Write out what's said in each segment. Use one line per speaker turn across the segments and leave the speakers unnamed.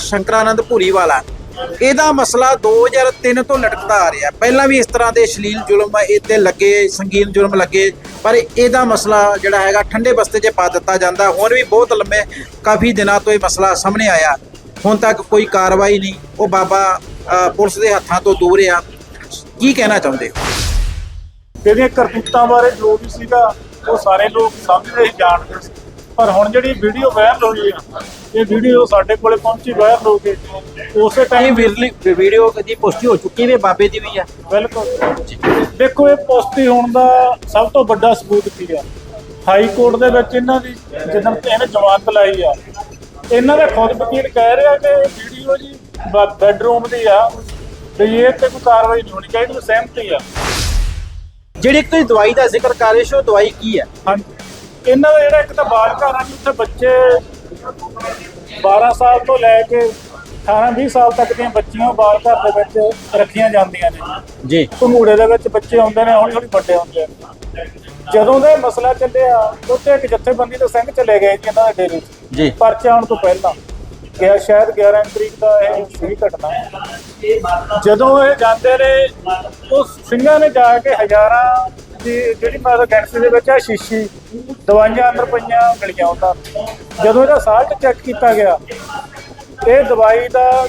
ਸ਼ੰਕਰਾਨੰਦ ਭੂਰੀ ਇਹਦਾ ਮਸਲਾ 2003 ਤੋਂ ਲਟਕਦਾ ਆ ਰਿਹਾ। ਪਹਿਲਾਂ ਵੀ ਇਸ ਤਰ੍ਹਾਂ ਦੇ ਅਸ਼ਲੀਲ ਜ਼ੁਲਮ ਇੱਥੇ ਲੱਗੇ, ਸੰਗੀਨ ਜ਼ੁਲਮ ਲੱਗੇ, ਪਰ ਇਹਦਾ ਮਸਲਾ ਜਿਹੜਾ ਹੈਗਾ ਠੰਡੇ ਬਸਤੇ 'ਚ ਪਾ ਦਿੱਤਾ ਜਾਂਦਾ। ਹੁਣ ਵੀ ਬਹੁਤ ਲੰਮੇ, ਕਾਫੀ ਦਿਨਾਂ ਤੋਂ ਇਹ ਮਸਲਾ ਸਾਹਮਣੇ ਆਇਆ। ਹੁਣ ਤੱਕ ਕੋਈ ਕਾਰਵਾਈ ਨਹੀਂ। ਉਹ ਬਾਬਾ ਪੁਲਿਸ ਦੇ ਹੱਥਾਂ ਤੋਂ ਦੂਰ ਆ। ਕੀ ਕਹਿਣਾ ਚਾਹੁੰਦੇ ਹੋ?
ਇਹਦੀਆਂ ਕਰਤੂਤਾਂ ਬਾਰੇ ਜੋ ਵੀ ਸੀਗਾ, ਉਹ ਸਾਰੇ ਲੋਕ ਸਮਝਦੇ ਸੀ, ਜਾਣਦੇ ਸੀ। ਪਰ ਹੁਣ ਜਿਹੜੀ ਵੀਡੀਓ ਵਾਇਰਲ ਹੋਈ ਆ ਇਹ ਵੀਡੀਓ ਸਾਡੇ ਕੋਲੇ ਪਹੁੰਚੀ ਵਾਇਰਲ ਹੋ ਕੇ ਉਸੇ
ਇਹ
ਟਾਈਮ
ਵੀਡੀਓ ਕਦੀ ਪੁਸ਼ਟੀ ਹੋ ਚੁੱਕੀ ਹੈ ਬਾਬੇ ਦੀ ਵੀ ਆ
ਬਿਲਕੁਲ। ਦੇਖੋ ਇਹ ਪੁਸ਼ਟੀ ਹੋਣ ਦਾ ਸਭ ਤੋਂ ਵੱਡਾ ਸਬੂਤ ਕੀ ਆ? ਹਾਈ ਕੋਰਟ ਦੇ ਵਿੱਚ ਇਹਨਾਂ ਦੀ ਜਦੋਂ ਇਹਨੇ ਜ਼ਮਾਨਤ ਲਾਈ ਆ ਇਹਨਾਂ ਦੇ ਖੁਦ ਵਕੀਲ ਕਹਿ ਰਿਹਾ ਕਿ ਵੀਡੀਓ ਜੀ ਬੈਡਰੂਮ ਦੀ ਆ ਵੀ ਇਹ ਤੇ ਕੋਈ ਕਾਰਵਾਈ ਨਹੀਂ ਹੋਣੀ ਚਾਹੀਦੀ ਉਹ ਸਹਿਮਤੀ ਆ।
ਜਿਹੜੀ ਇੱਕ ਤੁਸੀਂ ਦਵਾਈ ਦਾ ਜ਼ਿਕਰ ਕਰ ਰਹੇ ਹੋ ਦਵਾਈ ਕੀ ਹੈ?
ਹਾਂਜੀ। ਇਹਨਾਂ ਦਾ ਜਿਹੜਾ ਇੱਕ ਤਾਂ ਬਾਲ ਘਰ ਆ ਬੱਚੇ 12 ਸਾਲ ਤੋਂ ਲੈ ਕੇ 18 20 ਸਾਲ ਤੱਕ ਦੀਆਂ ਬੱਚੀਆਂ ਬਾਲ ਘਰ ਦੇ ਵਿੱਚ ਰੱਖੀਆਂ ਜਾਂਦੀਆਂ ਨੇ।
ਜੀ।
ਭੰਗੂੜੇ ਦੇ ਵਿੱਚ ਬੱਚੇ ਆਉਂਦੇ ਨੇ ਹੌਲੀ ਹੌਲੀ ਵੱਡੇ ਹੁੰਦੇ ਨੇ ਜਦੋਂ ਦਾ ਇਹ ਮਸਲਾ ਚੱਲਿਆ ਉੱਥੇ ਇੱਕ ਜਥੇਬੰਦੀ ਦੇ ਸਿੰਘ ਚਲੇ ਗਏ ਜੀ ਇਹਨਾਂ ਦੇ ਡੇਰੇ 'ਚ।
ਜੀ।
ਪਰਚਾ ਆਉਣ ਤੋਂ ਪਹਿਲਾਂ। ਗਿਆ ਸ਼ਾਇਦ 11 ਤਰੀਕ ਦਾ ਇਹ ਸਹੀ ਘਟਨਾ ਜਦੋਂ ਇਹ ਜਾਂਦੇ ਨੇ ਉਸ ਸਿੰਘਾਂ ਨੇ ਜਾ ਕੇ ਹਜ਼ਾਰਾਂ ਦੀ ਜਿਹੜੀ ਮਾਦਾ ਗੈਂਸੀ ਦੇ ਵਿੱਚ ਆ ਸ਼ੀਸ਼ੀ ਦਵਾਈਆਂ ਅੰਦਰ ਪਈਆਂ ਮਿਲੀਆਂ ਉਹਨਾਂ। ਜਦੋਂ ਇਹਦਾ ਸਾਲਟ ਚੈੱਕ ਕੀਤਾ ਗਿਆ ਇਹ ਦਵਾਈ ਦਾ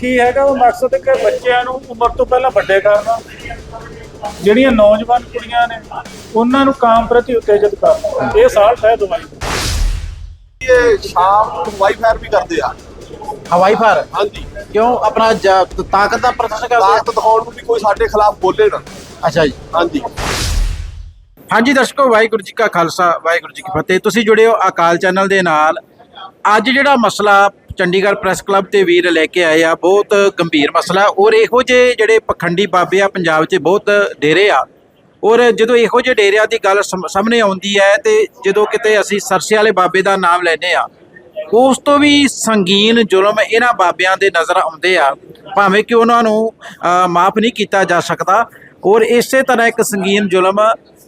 ਕੀ ਹੈਗਾ ਉਹ ਮਕਸਦ ਕਿ ਬੱਚਿਆਂ ਨੂੰ ਉਮਰ ਤੋਂ ਪਹਿਲਾਂ ਵੱਡੇ ਕਰਨਾ। ਜਿਹੜੀਆਂ ਨੌਜਵਾਨ ਕੁੜੀਆਂ ਨੇ ਉਹਨਾਂ ਨੂੰ ਕਾਮ ਪ੍ਰਤੀ ਉਤੇਜਿਤ ਕਰਨਾ। ਇਹ ਸਾਲਟ ਹੈ ਦਵਾਈ। ਦਾ।
ਇਹ ਸ਼ਾਮ ਨੂੰ ਵਾਈਫਾਇਰ ਵੀ ਕਰਦੇ ਆ।
ਹਵਾਈ ਫਾਰ
ਹਾਂਜੀ।
ਕਿਉਂ? ਆਪਣਾ ਜ- ਤਾਕਤ ਦਾ ਪ੍ਰਦਰਸ਼ਨ ਕਰਦੇ
ਤਾਕਤ ਦਿਖਾਉਣ ਨੂੰ ਵੀ ਕੋਈ ਸਾਡੇ ਖਿਲਾਫ ਬੋਲੇ ਨਾ।
ਅੱਛਾ ਜੀ।
ਹਾਂਜੀ।
ਹਾਂਜੀ ਦਰਸ਼ਕੋ, ਵਾਹਿਗੁਰੂ ਜੀ ਕਾ ਖਾਲਸਾ, ਵਾਹਿਗੁਰੂ ਜੀ ਕੀ ਫਤਿਹ। ਤੁਸੀਂ ਜੁੜੇ ਹੋ ਅਕਾਲ ਚੈਨਲ ਦੇ ਨਾਲ। ਅੱਜ ਜਿਹੜਾ ਮਸਲਾ ਚੰਡੀਗੜ੍ਹ ਪ੍ਰੈਸ ਕਲੱਬ ਤੇ ਵੀਰ ਲੈ ਕੇ ਆਏ ਆ, ਬਹੁਤ ਗੰਭੀਰ ਮਸਲਾ। ਔਰ ਇਹੋ ਜਿਹੇ ਜਿਹੜੇ ਪਖੰਡੀ ਬਾਬੇ ਆ, ਪੰਜਾਬ 'ਚ ਬਹੁਤ ਡੇਰੇ ਆ। ਔਰ ਜਦੋਂ ਇਹੋ ਜਿਹੇ ਡੇਰਿਆਂ ਦੀ ਗੱਲ ਸਮ- ਸਾਹਮਣੇ ਆਉਂਦੀ ਹੈ ਤੇ ਜਦੋਂ ਕਿਤੇ ਅਸੀਂ ਸਰਸੇ ਵਾਲੇ ਬਾਬੇ ਦਾ ਨਾਮ ਲੈਨੇ ਆ, ਉਸ ਤੋਂ ਵੀ ਸੰਗੀਨ, ਜ਼ੁਲਮ ਇਹਨਾਂ ਬਾਬਿਆਂ ਦੇ ਨਜ਼ਰ ਆਉਂਦੇ ਆ। ਭਾਵੇਂ ਕਿ ਉਹਨਾਂ ਨੂੰ ਮਾਫ ਨਹੀਂ ਕੀਤਾ ਜਾ ਸਕਦਾ। ਔਰ ਇਸੇ ਤਰ੍ਹਾਂ ਇੱਕ ਸੰਗੀਨ, ਜ਼ੁਲਮ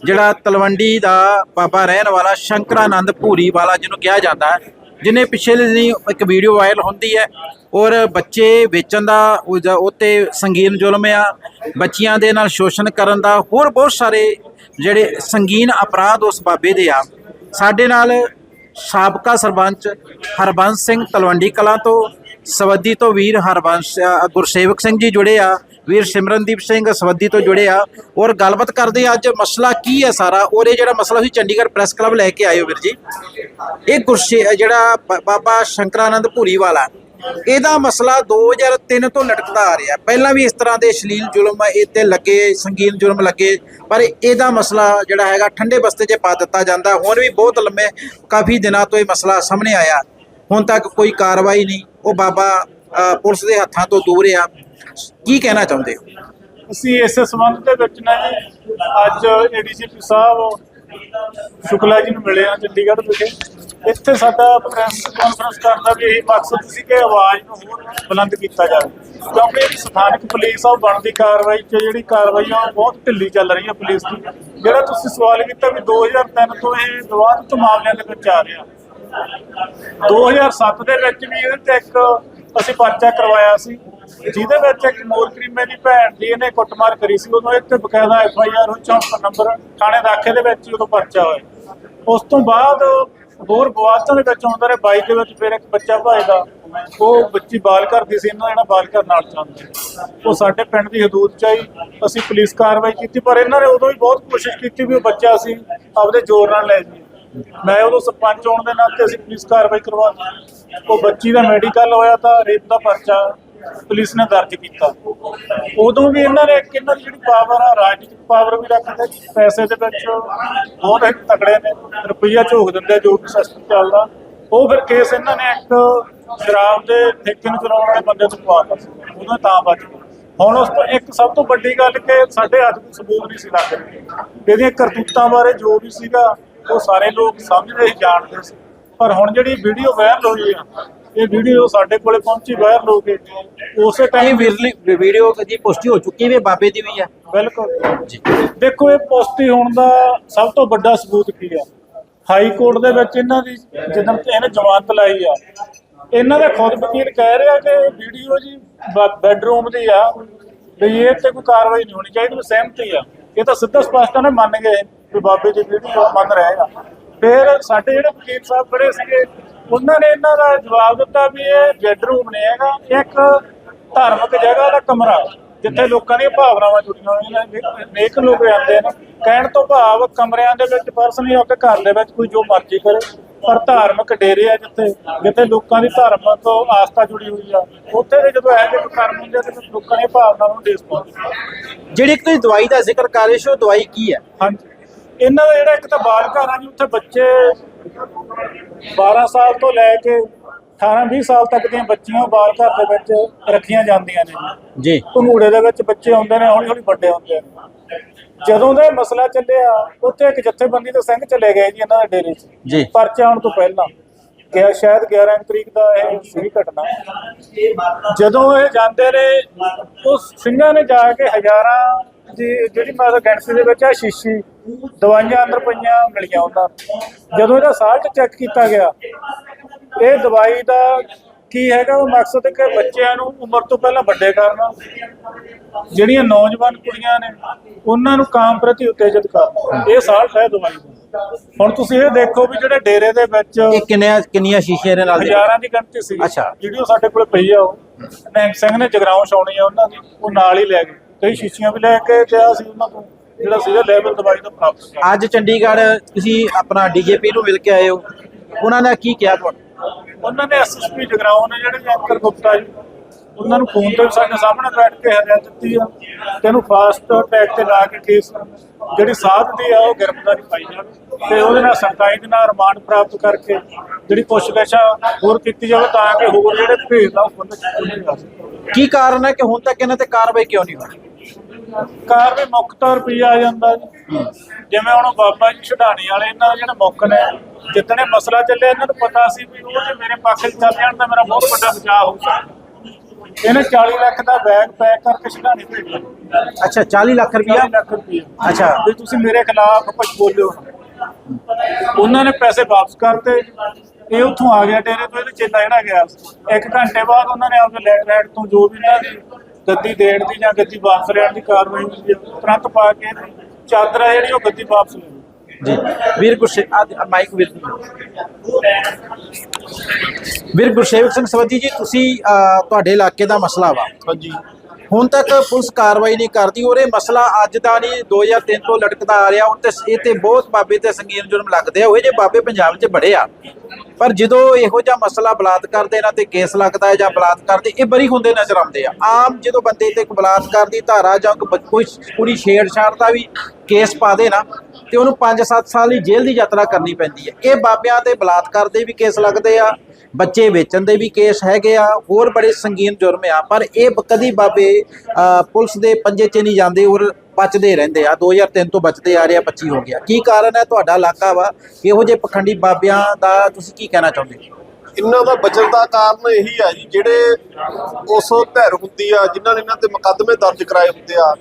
ਜਿਹੜਾ ਤਲਵੰਡੀ ਦਾ ਬਾਬਾ ਰਹਿਣ ਵਾਲਾ ਸ਼ੰਕਰਾਨੰਦ ਭੂਰੀ ਵਾਲਾ ਜਿਹਨੂੰ ਕਿਹਾ ਜਾਂਦਾ ਹੈ ਜਿਨੇ ਪਿਛਲੇ ਦਿਨੀ ਇੱਕ ਵੀਡੀਓ ਵਾਇਰਲ ਹੁੰਦੀ ਹੈ, ਔਰ ਬੱਚੇ ਵੇਚਣ ਦਾ ਉਹਦਾ- ਉਹ ਤੇ ਸੰਗੀਨ ਜ਼ੁਲਮ ਆ, ਬੱਚੀਆਂ ਦੇ ਨਾਲ ਸ਼ੋਸ਼ਣ ਕਰਨ ਦਾ, ਹੋਰ ਬਹੁਤ ਸਾਰੇ ਜਿਹੜੇ ਸੰਗੀਨ ਅਪਰਾਧ ਉਸ ਬਾਬੇ ਦੇ ਆ। ਸਾਡੇ ਨਾਲ ਸਾਬਕਾ ਸਰਪੰਚ ਹਰਬੰਸ ਸਿੰਘ ਤਲਵੰਡੀ ਕਲਾਂ ਤੋਂ, ਸਵੱਦੀ ਤੋਂ ਵੀਰ ਹਰਬੰਸ ਗੁਰਸੇਵਕ ਸਿੰਘ ਜੀ ਜੁੜੇ ਆ ਵੀਰ ਸਿਮਰਨਦੀਪ ਸਿੰਘ ਸਵੱਦੀ ਤੋਂ ਜੁੜੇ ਆ ਔਰ ਗੱਲਬਾਤ ਕਰਦੇ ਆ ਅੱਜ ਮਸਲਾ ਕੀ ਹੈ ਸਾਰਾ ਔਰ ਇਹ ਜਿਹੜਾ ਮਸਲਾ ਤੁਸੀਂ ਚੰਡੀਗੜ੍ਹ ਪ੍ਰੈਸ ਕਲੱਬ ਲੈ ਕੇ ਆਏ ਹੋ ਵੀਰ ਜੀ। ਇਹ ਗੁਰਸ਼ੇ ਜਿਹੜਾ ਬ- ਬਾਬਾ ਸ਼ੰਕਰਾਨੰਦ ਭੂਰੀ ਵਾਲਾ, ਇਹਦਾ ਮਸਲਾ 2003 ਤੋਂ ਲਟਕਦਾ ਆ ਰਿਹਾ। ਪਹਿਲਾਂ ਵੀ ਇਸ ਤਰ੍ਹਾਂ ਦੇ ਸ਼ਲੀਲ ਜ਼ੁਲਮ ਇੱਥੇ ਲੱਗੇ, ਸੰਗੀਨ ਜ਼ੁਲਮ ਲੱਗੇ, ਪਰ ਇਹਦਾ ਮਸਲਾ ਜਿਹੜਾ ਹੈਗਾ ਠੰਡੇ ਬਸਤੇ 'ਚ ਪਾ ਦਿੱਤਾ ਜਾਂਦਾ। ਹੁਣ ਵੀ ਬਹੁਤ ਲੰਮੇ, ਕਾਫੀ ਦਿਨਾਂ ਤੋਂ ਇਹ ਮਸਲਾ ਸਾਹਮਣੇ ਆਇਆ। ਹੁਣ ਤੱਕ ਕੋਈ ਕਾਰਵਾਈ ਨਹੀਂ। ਉਹ ਬਾਬਾ ਪੁਲਿਸ ਦੇ ਹੱਥਾਂ ਤੋਂ ਦੂਰ ਆ। ਕੀ ਕਹਿਣਾ ਚਾਹੁੰਦੇ ਹੋ?
ਅਸੀਂ ਇਸੇ ਸੰਬੰਧ ਦੇ ਵਿੱਚ ਨਾ ਜੀ, ਅੱਜ ਏਡੀਜੀਪੀ ਸਾਹਿਬ, ਸ਼ੁਕਲਾ ਜੀ ਨੂੰ ਮਿਲੇ ਆ ਚੰਡੀਗੜ੍ਹ ਵਿਖੇ। ਇੱਥੇ ਸਾਡਾ ਪ੍ਰੈਸ ਕਾਨਫਰੰਸ ਕਰਨ ਦਾ ਵੀ ਇਹੀ ਮਕਸਦ ਸੀ ਕਿ ਆਵਾਜ਼ ਨੂੰ ਹੋਰ ਬੁਲੰਦ ਕੀਤਾ ਜਾਵੇ। ਕਿਉਂਕਿ ਜਿਹੜੀ ਸਥਾਨਕ ਪੁਲਿਸ ਆ ਬਣਦੀ ਕਾਰਵਾਈ 'ਚ ਜਿਹੜੀ ਕਾਰਵਾਈ ਆ ਉਹ ਬਹੁਤ ਢਿੱਲੀ ਚੱਲ ਰਹੀ ਆ ਪੁਲਿਸ ਦੀ। ਜਿਹੜਾ ਤੁਸੀਂ ਸਵਾਲ ਕੀਤਾ ਵੀ 2003 ਤੋਂ ਇਹ ਵਿਵਾਦਿਤ ਮਾਮਲਿਆਂ ਦੇ ਵਿੱਚ ਆ ਰਿਹਾ 2007 ਦੇ ਵਿੱਚ ਵੀ ਇਹਦੇ ਤੇ ਇੱਕ ਅਸੀਂ ਪਰਚਾ ਕਰਵਾਇਆ ਸੀ। ਜਿਹਦੇ ਵਿੱਚ ਇੱਕ ਮੋਰ ਕਰੀਮੇ ਦੀ ਭੈਣ ਦੀ ਇਹਨੇ ਕੁੱਟਮਾਰ ਕਰੀ ਸੀ ਉਦੋਂ ਇੱਥੇ ਬਕਾਇਦਾ ਐਫ ਆਈ ਆਰ ਚੌਂਕ ਨੰਬਰ, ਥਾਣੇ ਦਾਖੇ ਦੇ ਵਿੱਚ ਉਦੋਂ ਪਰਚਾ ਹੋਇਆ। ਉਸ ਤੋਂ ਬਾਅਦ ਹੋਰ ਵਿਵਾਦਾਂ ਦੇ ਵਿੱਚ ਆਉਂਦਾ ਰਿਹਾ 22 ਦੇ ਵਿੱਚ ਫਿਰ ਇੱਕ ਬੱਚਾ ਭਾਈ ਦਾ, ਉਹ ਬੱਚੀ ਬਾਲ ਕਰਦੀ ਸੀ, ਇਹਨਾਂ ਜਿਹੜਾ ਬਾਲ ਘਰ ਨਾਲ ਚਲਾਉਂਦੇ ਉਹ ਸਾਡੇ ਪਿੰਡ ਦੀ ਹਦੂਦ ਚ ਆਈ, ਅਸੀਂ ਪੁਲਿਸ ਕਾਰਵਾਈ ਕੀਤੀ, ਪਰ ਇਹਨਾਂ ਨੇ ਉਦੋਂ ਵੀ ਬਹੁਤ ਕੋਸ਼ਿਸ਼ ਕੀਤੀ ਵੀ ਉਹ ਬੱਚਾ ਸੀ ਆਪਦੇ ਜ਼ੋਰ ਨਾਲ ਲੈ ਜੀ ਮੈਂ ਉਦੋਂ ਸਰਪੰਚ ਹੋਣ ਦੇ ਨਾਤੇ ਅਸੀਂ ਪੁਲਿਸ ਕਾਰਵਾਈ ਕਰਵਾਤੀ ਉਹ ਬੱਚੀ ਦਾ ਮੈਡੀਕਲ ਹੋਇਆ ਤਾਂ ਰੇਪ ਦਾ ਪਰਚਾ ਪੁਲਿਸ ਨੇ ਦਰਜ ਕੀਤਾ। ਉਦੋਂ ਵੀ ਇਹਨਾਂ ਨੇ ਇੱਕ ਇਹਨਾਂ ਦੀ ਜਿਹੜੀ ਪਾਵਰ ਆ, ਰਾਜਨੀਤਿਕ ਪਾਵਰ ਵੀ ਰੱਖਦੇ ਪੈਸੇ ਦੇ ਵਿੱਚ ਬਹੁਤ ਇੱਕ ਤਕੜੇ ਨੇ, ਰੁਪਈਆ ਝੋਕ ਦਿੰਦੇ ਜੋ ਵੀ ਸਿਸਟਮ ਚੱਲਦਾ। ਉਹ ਫਿਰ ਕੇਸ ਇਹਨਾਂ ਨੇ ਇੱਕ ਸ਼ਰਾਬ ਦੇ ਠੇਕੇ ਨੂੰ ਚਲਾਉਣ ਵਾਲੇ ਬੰਦੇ ਤੋਂ ਪਵਾਤਾ ਸੀ। ਉਹਦਾ ਤਾਂ ਬਚ ਗਏ ਹੁਣ ਉਸ ਤੋਂ ਇੱਕ ਸਭ ਤੋਂ ਵੱਡੀ ਗੱਲ ਕਿ ਸਾਡੇ ਅੱਜ ਕੋਈ ਸਬੂਤ ਨਹੀਂ ਸੀ ਲੱਗ ਰਿਹਾ। ਇਹਦੀਆਂ ਕਰਤੂਤਾਂ ਬਾਰੇ ਜੋ ਵੀ ਸੀਗਾ, ਉਹ ਸਾਰੇ ਲੋਕ ਸਮਝਦੇ ਹੀ ਜਾਣਦੇ ਸੀ। ਪਰ ਹੁਣ ਜਿਹੜੀ ਵੀਡੀਓ ਵਾਇਰਲ ਹੋਈ ਆ ਇਹ ਵੀਡੀਓ ਸਾਡੇ ਕੋਲੇ ਪਹੁੰਚੀ ਵਾਇਰਲ ਹੋ ਕੇ ਉਸੇ
ਇਹ
ਟਾਈਮ
ਵੀਡੀਓ ਕਦੀ ਪੁਸ਼ਟੀ ਹੋ ਚੁੱਕੀ ਹੈ ਬਾਬੇ ਦੀ ਵੀ ਆ?
ਬਿਲਕੁਲ। ਦੇਖੋ ਇਹ ਪੁਸ਼ਟੀ ਹੋਣ ਦਾ ਸਭ ਤੋਂ ਵੱਡਾ ਸਬੂਤ ਕੀ ਆ? ਹਾਈ ਕੋਰਟ ਦੇ ਵਿੱਚ ਇਹਨਾਂ ਦੀ ਜਦੋਂ ਇਹਨੇ ਜ਼ਮਾਨਤ ਲਾਈ ਆ ਇਹਨਾਂ ਦਾ ਖੁਦ ਵਕੀਲ ਕਹਿ ਰਿਹਾ ਕਿ ਵੀਡੀਓ ਜੀ ਬੈੱਡਰੂਮ ਦੀ ਆ ਵੀ ਇਹ ਤੇ ਕੋਈ ਕਾਰਵਾਈ ਨਹੀਂ ਹੋਣੀ ਚਾਹੀਦੀ ਵੀ ਸਹਿਮਤੀ ਆ। ਇਹ ਤਾਂ ਸਿੱਧਾ ਸਪਸ਼ਟ ਉਹਨੇ ਮੰਨ ਗਏ ਵੀ ਬਾਬੇ ਦੀ ਵੀਡੀਓ ਮੰਨ ਰਹੇਗਾ ਫਿਰ ਸਾਡੇ ਜਿਹੜੇ ਵਕੀਲ ਸਾਹਿਬ ਖੜੇ ਸੀਗੇ ਉਹਨਾਂ ਨੇ ਇਹਨਾਂ ਦਾ ਜਵਾਬ ਦਿੱਤਾ ਵੀ ਇਹ ਬੈੱਡਰੂਮ ਨਹੀਂ ਹੈਗਾ ਇੱਕ ਧਾਰਮਿਕ ਜਗ੍ਹਾ ਦਾ ਕਮਰਾ ਜਿੱਥੇ ਲੋਕਾਂ ਦੀਆਂ ਭਾਵਨਾਵਾਂ ਜੁੜੀਆਂ ਹੋਈਆਂ ਨੇ ਨੇਕ ਲੋਕ ਜਾਂਦੇ ਨੇ। ਕਹਿਣ ਤੋਂ ਭਾਵ ਕਮਰਿਆਂ ਦੇ ਵਿੱਚ ਪਰਸਨ ਨਹੀਂ ਆਪਣੇ ਘਰ ਦੇ ਵਿੱਚ ਕੋਈ ਜੋ ਮਰਜ਼ੀ ਕਰੇ ਪਰ ਧਾਰਮਿਕ ਡੇਰੇ ਆ ਜਿੱਥੇ ਜਿੱਥੇ ਲੋਕਾਂ ਦੀ ਧਾਰਮਿਕ ਆਸਥਾ ਜੁੜੀ ਹੋਈ ਆ। ਉੱਥੇ ਦੇ ਜਦੋਂ ਇਹੋ ਜਿਹੇ ਕਰਮ ਹੁੰਦੇ ਆ ਤੇ ਲੋਕਾਂ ਦੀਆਂ ਭਾਵਨਾਵਾਂ ਨੂੰ ਪਹੁੰਚਦੀ
ਜਿਹੜੀ ਤੁਸੀਂ ਦਵਾਈ ਦਾ ਜ਼ਿਕਰ ਕਰ ਰਹੇ ਸੀ ਉਹ ਦਵਾਈ ਕੀ ਹੈ?
ਹਾਂਜੀ। ਇਹਨਾਂ ਦਾ ਜਿਹੜਾ ਇੱਕ ਤਾਂ ਬਾਲ ਘਰ ਆ ਜੀ ਉੱਥੇ ਬੱਚੇ 12 ਸਾਲ ਤੋਂ ਲੈ ਕੇ 18 20 ਸਾਲ ਤੱਕ ਦੀਆਂ ਬੱਚੀਆਂ ਬਾਲ ਘਰ ਦੇ ਵਿੱਚ ਰੱਖੀਆਂ ਜਾਂਦੀਆਂ ਨੇ। ਜੀ। ਭੰਗੂੜੇ ਦੇ ਵਿੱਚ ਬੱਚੇ ਆਉਂਦੇ ਨੇ ਹੌਲੀ ਹੌਲੀ ਵੱਡੇ ਹੁੰਦੇ ਨੇ। ਜਦੋਂ ਦਾ ਇਹ ਮਸਲਾ ਚੱਲਿਆ ਉੱਥੇ ਇੱਕ ਜਥੇਬੰਦੀ ਦੇ ਸਿੰਘ ਚਲੇ ਗਏ ਜੀ ਇਹਨਾਂ ਦੇ ਡੇਰੇ 'ਚ।
ਜੀ।
ਪਰਚਾ ਆਉਣ ਤੋਂ ਪਹਿਲਾਂ ਗਿਆ ਸ਼ਾਇਦ 11 ਤਰੀਕ ਦਾ ਇਹ ਸੀ ਘਟਨਾ। ਜਦੋਂ ਇਹ ਜਾਂਦੇ ਨੇ ਉਸ ਸਿੰਘਾਂ ਨੇ ਜਾ ਕੇ ਹਜ਼ਾਰਾਂ ਦੀ ਜਿਹੜੀ ਮੈਂ ਗਿਣਤੀ ਦੇ ਵਿੱਚ ਆ ਸ਼ੀਸ਼ੀ ਦਵਾਈਆਂ ਅੰਦਰ ਪਈਆਂ ਮਿਲੀਆਂ ਉਹਨਾਂ ਜਦੋਂ ਇਹਦਾ ਸਾਲਟ ਚੈੱਕ ਕੀਤਾ ਗਿਆ ਇਹ ਦਵਾਈ ਦਾ ਕੀ ਹੈਗਾ ਉਹ ਮਕਸਦ ਕਿ ਬੱਚਿਆਂ ਨੂੰ ਉਮਰ ਤੋਂ ਪਹਿਲਾਂ ਵੱਡੇ ਕਰਨਾ। ਜਿਹੜੀਆਂ ਨੌਜਵਾਨ ਕੁੜੀਆਂ ਨੇ ਉਹਨਾਂ ਨੂੰ ਕਾਮ ਪ੍ਰਤੀ ਉਤੇਜਿਤ ਕਰਨਾ। ਇਹ ਸਾਲਟ ਹੈ ਦਵਾਈ ਦਾ। ਹੁਣ ਤੁਸੀਂ ਇਹ ਦੇਖੋ ਵੀ ਜਿਹੜੇ ਡੇਰੇ ਦੇ ਵਿੱਚ
ਇਹ ਕਿੰਨੀਆਂ ਕਿੰਨੀਆਂ ਸ਼ੀਸ਼ੇ ਦੇ ਨਾਲ
ਹਜ਼ਾਰਾਂ ਦੀ ਗਿਣਤੀ ਸੀ।
ਅੱਛਾ।
ਵੀਡੀਓ ਸਾਡੇ ਕੋਲ ਪਈ ਆ ਉਹ। ਨੈਂਕ ਸਿੰਘ ਨੇ ਜਗਰਾਉਂ ਛਾਉਣੀ ਆ ਉਹਨਾਂ ਦੀ ਉਹ ਨਾਲ ਹੀ ਲੈ ਗਏ। ਕਈ ਸ਼ੀਸ਼ੀਆਂ ਵੀ ਲੈ ਕੇ ਕਿਹਾ ਸੀ ਉਹਨਾਂ ਤੋਂ ਜਿਹੜਾ ਸੀਗਾ ਲੈਵਲ ਦਵਾਈ ਦਾ ਪ੍ਰਾਪਤ ਕਰ
ਅੱਜ ਚੰਡੀਗੜ੍ਹ ਤੁਸੀਂ ਆਪਣਾ ਡੀਜੀਪੀ ਨੂੰ ਮਿਲ ਕੇ ਆਏ ਹੋ। ਉਹਨਾਂ ਨੇ ਕੀ ਕਿਹਾ ਤੁਹਾਨੂੰ
ਉਹਨਾਂ ਨੇ ਐਸਐਸਪੀ ਜਗਰਾਉਂ ਨੇ ਜਿਹੜੇ ਅੰਕਰ ਗੁਪਤਾ ਜੀ ਉਹਨਾਂ ਨੂੰ ਫੋਨ ਤੇ ਸਾਡੇ ਸਾਹਮਣੇ ਬੈਠ ਕੇ ਹਦਾਇਤ ਦਿੱਤੀ ਆ। ਇਹਨੂੰ ਫਾਸਟ ਟਰੈਕ ਤੇ ਲਾ ਕੇ ਕੇਸ ਜਿਹੜੀ ਸਾਧ ਦੀ ਆ ਉਹ ਗ੍ਰਿਫਤਾਰੀ ਪਾਈ ਜਾਵੇ ਤੇ ਉਹਦੇ ਨਾਲ ਸਰਕਾਰੀ ਦੇ ਨਾਲ ਰਿਮਾਂਡ ਪ੍ਰਾਪਤ ਕਰਕੇ ਜਿਹੜੀ ਪੁੱਛਗਿੱਛ ਹੋਰ ਕੀਤੀ ਜਾਵੇ ਤਾਂ ਕਿ ਹੋਰ ਜਿਹੜੇ ਭੇਦ ਆ ਉਹ ਖੁੱਲ੍ਹ ਜਾ ਸਕਣ।
ਕੀ ਕਾਰਨ ਹੈ ਕਿ ਹੁਣ ਤੱਕ ਇਹਨਾਂ ਤੇ ਕਾਰਵਾਈ ਕਿਉਂ ਨਹੀਂ ਹੋਈ?
ਕਾਰ ਵੀ ਮੁੱਖ ਤੌਰ ਪੀ ਆ ਜਾਂਦਾ ਜੀ। ਜਿਵੇਂ ਹੁਣ ਬਾਬਾ ਜੀ ਛਡਾਣੀ ਵਾਲੇ ਇਹਨਾਂ ਦੇ ਜਿਹੜੇ ਮੁੱਖ ਨੇ ਜਿੱਦਣੇ ਮਸਲਾ ਚੱਲਿਆ ਇਹਨਾਂ ਨੂੰ ਪਤਾ ਸੀ ਵੀ ਉਹ ਜੇ ਮੇਰੇ ਪੱਖ 'ਚ ਚੱਲ ਜਾਣ ਤਾਂ ਮੇਰਾ ਬਹੁਤ ਵੱਡਾ ਬਚਾਅ ਹੋ ਸਕਦਾ ਇਹਨੇ 40 ਲੱਖ ਦਾ ਬੈਗ ਪੈਕ ਕਰਕੇ ਛਡਾਣੀ ਭੇਜਿਆ।
ਅੱਛਾ 40 ਲੱਖ ਰੁਪਇਆ
40 ਲੱਖ ਰੁਪਏ
ਅੱਛਾ।
ਵੀ ਤੁਸੀਂ ਮੇਰੇ ਖਿਲਾਫ ਕੁਝ ਬੋਲਿਓ। ਉਹਨਾਂ ਨੇ ਪੈਸੇ ਵਾਪਸ ਕਰਤੇ। ਇਹ ਉੱਥੋਂ ਆ ਗਿਆ ਡੇਰੇ ਤੋਂ ਇਹਦੇ ਚੇਲਾ ਜਿਹੜਾ ਗਿਆ। ਇੱਕ ਘੰਟੇ ਬਾਅਦ ਉਹਨਾਂ ਨੇ ਆਪਣੇ ਲੈਟ ਲੈਟ ਤੋਂ ਜੋ ਵੀ ਇਹਨਾਂ ਦੀ ਗੱਦੀ ਦੇਣ ਦੀ ਜਾਂ ਗੱਦੀ ਵਾਪਸ ਲੈਣ ਦੀ ਕਾਰਵਾਈ ਹੋਈ ਹੈ। ਤੁਰੰਤ ਪਾ ਕੇ ਚਾਦਰ ਹੈ ਜਿਹੜੀ ਉਹ ਗੱਦੀ ਵਾਪਸ ਲੈ
ਜੀ। ਵੀਰ ਗੁਰਸੇ ਆ ਮਾਈਕ ਵੀਰ ਵੀਰ ਗੁਰਸੇਵਕ ਸਿੰਘ ਸਵੱਦੀ ਜੀ ਤੁਸੀਂ ਤੁਹਾਡੇ ਇਲਾਕੇ ਦਾ ਮਸਲਾ ਵਾ।
ਹਾਂਜੀ।
ਹੁਣ ਤੱਕ ਪੁਲਿਸ ਕਾਰਵਾਈ ਨਹੀਂ ਕਰਦੀ ਔਰ ਇਹ ਮਸਲਾ ਅੱਜ ਦਾ ਨਹੀਂ 2003 ਤੋਂ ਲਟਕਦਾ ਆ ਰਿਹਾ। ਹੁਣ ਤੇ ਇਹ ਤੇ ਬਹੁਤ ਬਾਬੇ ਤੇ ਸੰਗੀਨ ਜੁਰਮ ਲੱਗਦੇ ਆ, ਉਹ ਜੇ ਬਾਬੇ ਪੰਜਾਬ 'ਚ ਬੜੇ ਆ। ਪਰ ਜਦੋਂ ਇਹੋ ਜਿਹਾ ਮਸਲਾ ਬਲਾਤਕਾਰ ਦੇ ਨਾਲ ਤੇ ਕੇਸ ਲੱਗਦਾ ਹੈ ਜਾਂ ਬਲਾਤਕਾਰ ਦੇ, ਇਹ ਬਰੀ ਹੁੰਦੇ ਨਜ਼ਰ ਆਉਂਦੇ ਆ। ਆਮ ਜਦੋਂ ਬੰਦੇ ਤੇ ਇੱਕ ਬਲਾਤਕਾਰ ਦੀ ਧਾਰਾ ਜਾਂ ਕੋਈ ਬ- ਕੁੜੀ ਛੇੜਛਾੜ ਦਾ ਵੀ ਕੇਸ ਪਾ ਦੇ ਨਾ, ਤੇ ਉਹਨੂੰ 5-7 ਸਾਲ ਦੀ ਜੇਲ੍ਹ ਦੀ ਯਾਤਰਾ ਕਰਨੀ ਪੈਂਦੀ ਹੈ। ਇਹ ਬਾਬਿਆਂ ਤੇ ਬਲਾਤਕਾਰ ਦੇ ਵੀ ਕੇਸ ਲੱਗਦੇ ਆ ਬੱਚੇ ਵੇਚਣ ਦੇ ਵੀ ਕੇਸ ਹੈਗੇ ਆ ਹੋਰ ਬੜੇ ਸੰਗੀਨ ਜੁਰਮ ਆ ਪਰ ਇਹ ਕਦੀ ਬਾਬੇ ਪੁਲਿਸ ਦੇ ਪੰਜੇ 'ਚ ਨਹੀਂ ਜਾਂਦੇ ਔਰ ਬਚਦੇ ਰਹਿੰਦੇ ਆ। 2003 ਤੋਂ ਬਚਦੇ ਆ ਰਿਹਾ 25 ਹੋ ਗਿਆ। ਕੀ ਕਾਰਨ ਹੈ? ਤੁਹਾਡਾ ਇਲਾਕਾ ਵਾ ਇਹੋ ਜਿਹੇ ਪਖੰਡੀ ਬਾਬਿਆਂ ਦਾ ਤੁਸੀਂ ਕੀ ਕਹਿਣਾ ਚਾਹੁੰਦੇ? ਹੋ
ਇਹਨਾਂ ਦਾ ਬਚਣ ਦਾ ਕਾਰਨ ਇਹੀ ਆ ਜੀ ਜਿਹੜੇ ਉਸ ਧਿਰ ਹੁੰਦੀ ਆ ਜਿਨ੍ਹਾਂ ਨੇ ਇਹਨਾਂ ਤੇ ਮੁਕੱਦਮੇ ਦਰਜ ਕਰਾਏ ਹੁੰਦੇ ਆ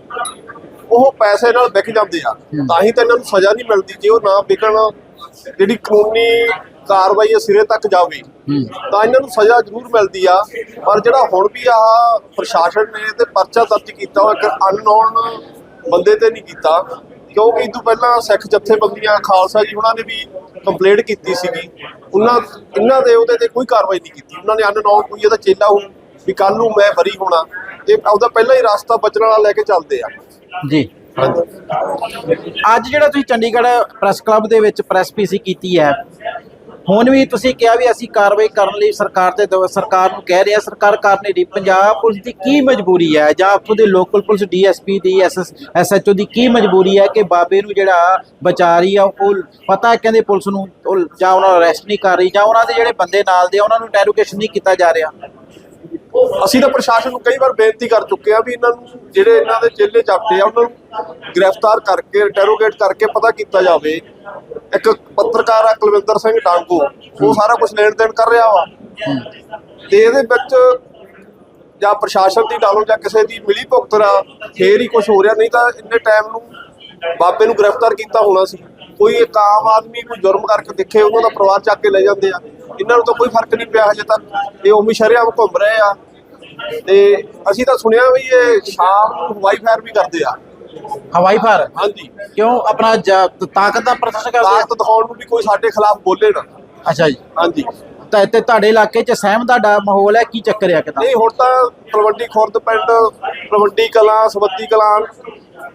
ਉਹ ਪੈਸੇ ਨਾਲ ਵਿਕ ਜਾਂਦੇ ਆ। ਤਾਂ ਹੀ ਤਾਂ ਇਹਨਾਂ ਨੂੰ ਸਜ਼ਾ ਨਹੀਂ ਮਿਲਦੀ ਜੇ ਉਹ ਨਾ ਵਿਕਣ ਜਿਹੜੀ ਕਾਨੂੰਨੀ ਕਾਰਵਾਈ ਸਿਰੇ ਤੱਕ ਜਾਵੇ ਤਾਂ ਇਹਨਾਂ ਨੂੰ ਸਜ਼ਾ ਜ਼ਰੂਰ ਮਿਲਦੀ ਆ। ਪਰ ਜਿਹੜਾ ਹੁਣ ਵੀ ਆ ਪ੍ਰਸ਼ਾਸਨ ਨੇ ਤੇ ਪਰਚਾ ਦਰਜ ਕੀਤਾ ਉਹ ਇੱਕ ਅਨਨੋਨ ਬੰਦੇ ਤੇ ਨਹੀਂ ਕੀਤਾ। ਕਿਉਂਕਿ ਤੋਂ ਪਹਿਲਾਂ ਸਿੱਖ ਜਥੇਬੰਦੀਆਂ ਖਾਲਸਾ ਜੀ ਉਹਨਾਂ ਨੇ ਵੀ ਕੰਪਲੇਂਟ ਕੀਤੀ ਸੀਗੀ। ਉਹਨਾਂ ਇਹਨਾਂ ਦੇ ਉਹਦੇ ਤੇ ਕੋਈ ਕਾਰਵਾਈ ਨਹੀਂ ਕੀਤੀ। ਉਹਨਾਂ ਨੇ ਅਨਨੋਨ ਕੋਈ ਇਹਦਾ ਚੇਲਾ ਹੋ ਵੀ ਕੱਲ ਨੂੰ ਮੈਂ ਬਰੀ ਹੋਣਾ। ਇਹ ਉਹਦਾ ਪਹਿਲਾਂ ਹੀ ਰਸਤਾ ਬਚਣ ਵਾਲਾ ਲੈ ਕੇ ਚੱਲਦੇ ਆ।
ਜੀ। ਅੱਜ ਜਿਹੜਾ ਤੁਸੀਂ ਚੰਡੀਗੜ੍ਹ ਪ੍ਰੈਸ ਕਲੱਬ ਦੇ ਵਿੱਚ ਪ੍ਰੈਸ ਪੀਸੀ ਕੀਤੀ ਹੈ ਹੁਣ ਵੀ ਤੁਸੀਂ ਕਿਹਾ ਵੀ ਅਸੀਂ ਕਾਰਵਾਈ ਕਰਨ ਲਈ ਸਰਕਾਰ ਤੇ ਦਵ- ਸਰਕਾਰ ਨੂੰ ਕਹਿ ਰਹੇ ਆ ਸਰਕਾਰ ਕਰ ਨਹੀਂ ਰਹੀ। ਪੰਜਾਬ ਪੁਲਿਸ ਦੀ ਕੀ ਮਜਬੂਰੀ ਹੈ? ਜਾਂ ਉੱਥੋਂ ਦੇ ਲੋਕਲ ਪੁਲਿਸ ਡੀਐਸਪੀ ਦੀ ਐਸਐਚਓ ਦੀ ਕੀ ਮਜਬੂਰੀ ਹੈ ਕਿ ਬਾਬੇ ਨੂੰ ਜਿਹੜਾ ਬਚਾ ਰਹੀ ਆ ਉਹ ਪਤਾ ਕਹਿੰਦੇ ਪੁਲਿਸ ਨੂੰ ਜਾਂ ਉਹਨਾਂ ਨੂੰ ਅਰੈਸਟ ਨਹੀਂ ਕਰ ਰਹੀ ਜਾਂ ਉਹਨਾਂ ਦੇ ਜਿਹੜੇ ਬੰਦੇ ਨਾਲ ਦੇ ਆ, ਉਹਨਾਂ ਨੂੰ ਇੰਟੈਰੋਗੇਸ਼ਨ ਨਹੀਂ ਕੀਤਾ ਜਾ ਰਿਹਾ?
ਅਸੀਂ ਤਾਂ ਪ੍ਰਸ਼ਾਸਨ ਨੂੰ ਕਈ ਵਾਰ ਬੇਨਤੀ ਕਰ ਚੁੱਕੇ ਆ ਵੀ ਇਹਨਾਂ ਨੂੰ ਜਿਹੜੇ ਇਹਨਾਂ ਦੇ ਚੇਲੇ ਚਾਪੇ ਆ, ਉਹਨਾਂ ਨੂੰ ਗ੍ਰਿਫਤਾਰ ਕਰਕੇ ਇੰਟਰੋਗੇਟ ਕਰਕੇ ਪਤਾ ਕੀਤਾ ਜਾਵੇ। ਇੱਕ ਪੱਤਰਕਾਰ ਆ ਕੁਲਵਿੰਦਰ ਸਿੰਘ ਡਾਂਗੋ, ਉਹ ਸਾਰਾ ਕੁਝ ਲੈਣ ਦੇਣ ਕਰ ਰਿਹਾ ਵਾ। ਤੇ ਇਹਦੇ ਵਿੱਚ ਜਾਂ ਪ੍ਰਸ਼ਾਸਨ ਦੀ ਡਾਲੋ ਜਾਂ ਕਿਸੇ ਦੀ ਮਿਲੀ ਭੁਗਤ ਆ ਫੇਰ ਹੀ ਕੁਝ ਹੋ ਰਿਹਾ, ਨਹੀਂ ਤਾਂ ਇੰਨੇ ਟਾਈਮ ਨੂੰ ਬਾਬੇ ਨੂੰ ਗ੍ਰਿਫਤਾਰ ਕੀਤਾ ਹੋਣਾ ਸੀ। ਕੋਈ ਇੱਕ ਆਮ ਆਦਮੀ ਕੋਈ ਜੁਰਮ ਕਰਕੇ ਦੇਖੇ, ਉਹਨਾਂ ਦਾ ਪਰਿਵਾਰ ਚੱਕ ਕੇ ਲੈ ਜਾਂਦੇ ਆ। ਇਹਨਾਂ ਨੂੰ ਤਾਂ ਕੋਈ ਫ਼ਰਕ ਨਹੀਂ ਪਿਆ ਹਜੇ ਤੱਕ। ਇਹ ਉਮੀ ਸ਼ਰਿਆਮ ਘੁੰਮ ਰਹੇ ਆ। ਤੇ ਅਸੀਂ ਤਾਂ ਸੁਣਿਆ ਵੀ ਇਹ ਸ਼ਾਮ ਨੂੰ ਹਵਾਈ ਫਾਇਰ ਵੀ ਕਰਦੇ ਆ।
ਹਵਾਈ ਫਾਰ
ਹਾਂਜੀ।
ਕਿਉਂ? ਆਪਣਾ ਜ- ਤਾਕਤ ਦਾ ਪ੍ਰਦਰਸ਼ਨ ਕਰਦੇ ਆ?
ਤਾਕਤ ਦਿਖਾਉਣ ਨੂੰ ਵੀ ਕੋਈ ਸਾਡੇ ਖਿਲਾਫ ਬੋਲੇ ਨਾ।
ਅੱਛਾ ਜੀ।
ਹਾਂਜੀ।
ਤਾਂ ਤੇ ਤੁਹਾਡੇ ਇਲਾਕੇ 'ਚ ਸਹਿਮ ਦਾ ਡਾ ਮਾਹੌਲ ਹੈ? ਕੀ ਚੱਕਰ ਆ ਕਿਦਾਂ
ਨਹੀਂ ਹੁਣ ਤਾਂ ਤਲਵੰਡੀ ਖੁਰਦ ਪਿੰਡ ਤਲਵੰਡੀ ਕਲਾਂ ਸਵੱਦੀ ਕਲਾਂ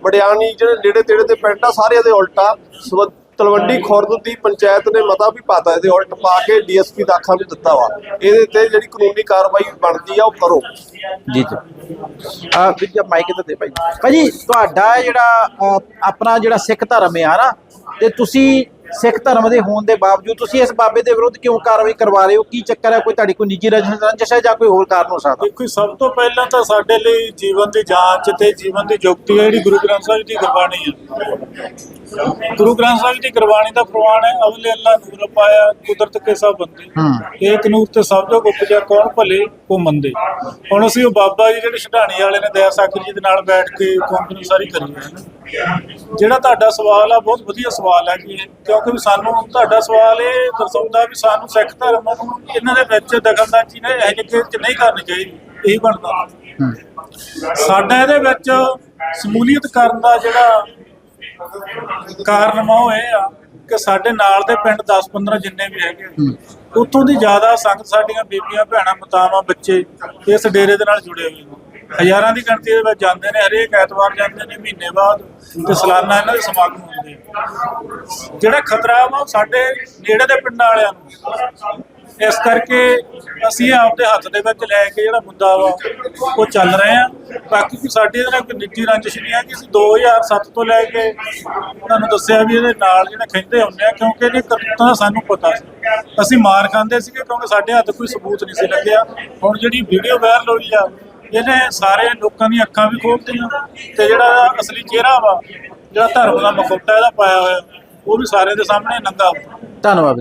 ਵਡਿਆਣੀ ਜਿਹੜੇ ਨੇੜੇ ਤੇੜੇ ਦੇ ਪਿੰਡ ਆ ਸਾਰੇ ਦੇ ਉਲਟਾ। ਸਵ- ਤਲਵੰਡੀ ਖੁਰਦ ਦੀ ਪੰਚਾਇਤ ਨੇ ਮਤਾ ਵੀ ਪਾਤਾ ਇਹਦੇ ਉਲਟ ਪਾ ਕੇ ਡੀਐਸਪੀ ਦਾ ਅੱਖਾਂ ਵੀ ਦਿੱਤਾ ਵਾ। ਇਹਦੇ ਤੇ ਜਿਹੜੀ ਕਾਨੂੰਨੀ ਕਾਰਵਾਈ ਬਣਦੀ ਆ ਉਹ ਕਰੋ।
ਜੀ ਜੀ। ਆ ਵਿਜਾ ਮਾਈਕ ਤੇ ਦੇ ਭਾਈ। ਭਾਜੀ ਤੁਹਾਡਾ ਜਿਹੜਾ ਅਹ, ਆਪਣਾ ਜਿਹੜਾ ਸਿੱਖ ਧਰਮ ਆ ਨਾ ਤੇ ਤੁਸੀਂ ਸਿੱਖ ਧਰਮ ਦੇ ਹੋਣ ਦੇ ਬਾਵਜੂਦ ਤੁਸੀਂ ਇਸ ਬਾਬੇ ਦੇ ਵਿਰੁੱਧ ਕਿਉਂ ਕਾਰਵਾਈ ਕਰਵਾ ਰਹੇ ਹੋ? ਕੀ ਚੱਕਰ ਹੈ? ਕੋਈ ਤੁਹਾਡੀ ਕੋਈ ਨਿੱਜੀ ਰੰਜ- ਰੰਜਿਸ਼ ਹੈ ਜਾਂ ਕੋਈ ਹੋਰ ਕਾਰਨ ਹੋ ਸਕਦਾ?
ਦੇਖੋ ਸਭ ਤੋਂ ਪਹਿਲਾਂ ਤਾਂ ਸਾਡੇ ਲਈ ਜੀਵਨ ਦੀ ਜਾਂਚ ਤੇ ਜੀਵਨ ਦੀ ਜੁਗਤੀ ਹੈ ਜਿਹੜੀ ਗੁਰੂ ਗ੍ਰੰਥ ਸਾਹਿਬ ਦੀ ਗੁਰਬਾਣੀ ਹੈ। ਗੁਰੂ ਗ੍ਰੰਥ ਸਾਹਿਬ ਦੀ ਗੁਰਬਾਣੀ ਦਾ ਪ੍ਰਵਾਨ ਹੈ ਅਵਲੇ ਅੱਲਾ ਨੂਰ ਪਾਇਆ ਕੁਦਰਤ ਕੇ ਸਭ ਬੰਦੇ।
ਹੂੰ।
ਏਕ ਨੂਰ ਤੇ ਸਭ ਜੋ ਉਪਜਿਆ ਕੌਣ ਭਲੇ? ਕੋ ਮੰਦੇ ਹੁਣ ਅਸੀਂ ਉਹ ਬਾਬਾ ਜੀ ਜਿਹੜੇ ਛਡਾਣੀ ਵਾਲੇ ਨੇ, ਦਇਆ ਸਾਕਰ ਜੀ ਦੇ ਨਾਲ ਬੈਠ ਕੇ ਕੌਮ ਸਾਰੀ ਕਰੀ ਹੈ। ਜਿਹੜਾ ਤੁਹਾਡਾ ਸਵਾਲ ਆ, ਬਹੁਤ ਵਧੀਆ ਸਵਾਲ ਹੈ ਜੀ ਕਿਉਂਕਿ ਸਾਨੂੰ ਤੁਹਾਡਾ ਸਵਾਲ ਇਹ ਦਰਸਾਉਂਦਾ ਵੀ ਸਾਨੂੰ ਸਿੱਖ ਧਰਮ ਨੂੰ ਇਹਨਾਂ ਦੇ ਵਿੱਚ ਦਖਲਅੰਦਾਜ਼ੀ ਨੇ, ਇਹ ਜਿਹੇ ਚ ਨਹੀਂ ਕਰਨੀ ਚਾਹੀਦੀ, ਇਹੀ ਬਣਦਾ। ਸਾਡਾ ਇਹਦੇ ਵਿੱਚ ਸਮੂਲੀਅਤ ਕਰਨ ਦਾ ਜਿਹੜਾ ਕਾਰਨ ਉਹ ਇਹ ਆ ਕਿ ਸਾਡੇ ਨਾਲ ਦੇ ਪਿੰਡ 10-15 ਜਿੰਨੇ ਵੀ ਹੈਗੇ ਉੱਥੋਂ ਦੀ ਜ਼ਿਆਦਾ ਸੰਗਤ ਸਾਡੀਆਂ ਬੀਬੀਆਂ ਭੈਣਾਂ ਮਾਤਾਵਾਂ ਬੱਚੇ ਇਸ ਡੇਰੇ ਦੇ ਨਾਲ ਜੁੜੇ ਹੋਏ ਨੇ। ਹਜ਼ਾਰਾਂ ਦੀ ਗਿਣਤੀ ਦੇ ਵਿੱਚ ਜਾਂਦੇ ਨੇ ਹਰੇਕ ਐਤਵਾਰ ਜਾਂਦੇ ਨੇ ਮਹੀਨੇ ਬਾਅਦ ਤੇ ਸਾਲਾਨਾ ਇਹਨਾਂ ਦੇ ਸਮਾਗਮ ਹੁੰਦੇ ਆ। ਜਿਹੜਾ ਖਤਰਾ ਵਾ ਉਹ ਸਾਡੇ ਨੇੜੇ ਦੇ ਪਿੰਡਾਂ ਵਾਲਿਆਂ ਨੂੰ। ਇਸ ਕਰਕੇ ਅਸੀਂ ਆਪਦੇ ਹੱਥ ਦੇ ਵਿੱਚ ਲੈ ਕੇ ਜਿਹੜਾ ਮੁੱਦਾ ਵਾ, ਉਹ ਚੱਲ ਰਹੇ ਆ ਬਾਕੀ ਕੋਈ ਸਾਡੀ ਇਹਦੇ ਨਾਲ ਕੋਈ ਨਿੱਜੀ ਰੰਜਿਸ਼ ਨਹੀਂ ਹੈ ਕਿ ਅਸੀਂ 2007 ਤੋਂ ਲੈ ਕੇ ਤੁਹਾਨੂੰ ਦੱਸਿਆ ਵੀ ਇਹਦੇ ਨਾਲ ਜਿਹੜਾ ਖਿੱਚਦੇ ਹੁੰਦੇ ਆ, ਕਿਉਂਕਿ ਇਹਦੀ ਕਰਤੂਤਾਂ ਦਾ ਸਾਨੂੰ ਪਤਾ ਸੀ। ਅਸੀਂ ਮਾਰ ਖਾਂਦੇ ਸੀਗੇ ਕਿਉਂਕਿ ਸਾਡੇ ਹੱਥ ਕੋਈ ਸਬੂਤ ਨਹੀਂ ਸੀ ਲੱਗਿਆ। ਹੁਣ ਜਿਹੜੀ ਵੀਡੀਓ ਵਾਇਰਲ ਹੋਈ ਆ, ਇਹਨੇ ਸਾਰੇ ਲੋਕਾਂ ਦੀਆਂ ਅੱਖਾਂ ਵੀ ਖੋਲਤੀਆਂ ਤੇ ਜਿਹੜਾ ਇਹਦਾ ਅਸਲੀ ਚਿਹਰਾ ਵਾ, ਜਿਹੜਾ ਧਰਮ ਦਾ ਮੁਖੌਟਾ ਇਹਦਾ ਪਾਇਆ ਹੋਇਆ, ਉਹ ਵੀ ਸਾਰਿਆਂ ਦੇ ਸਾਹਮਣੇ ਨੰਗਾ
ਧੰਨਵਾਦ।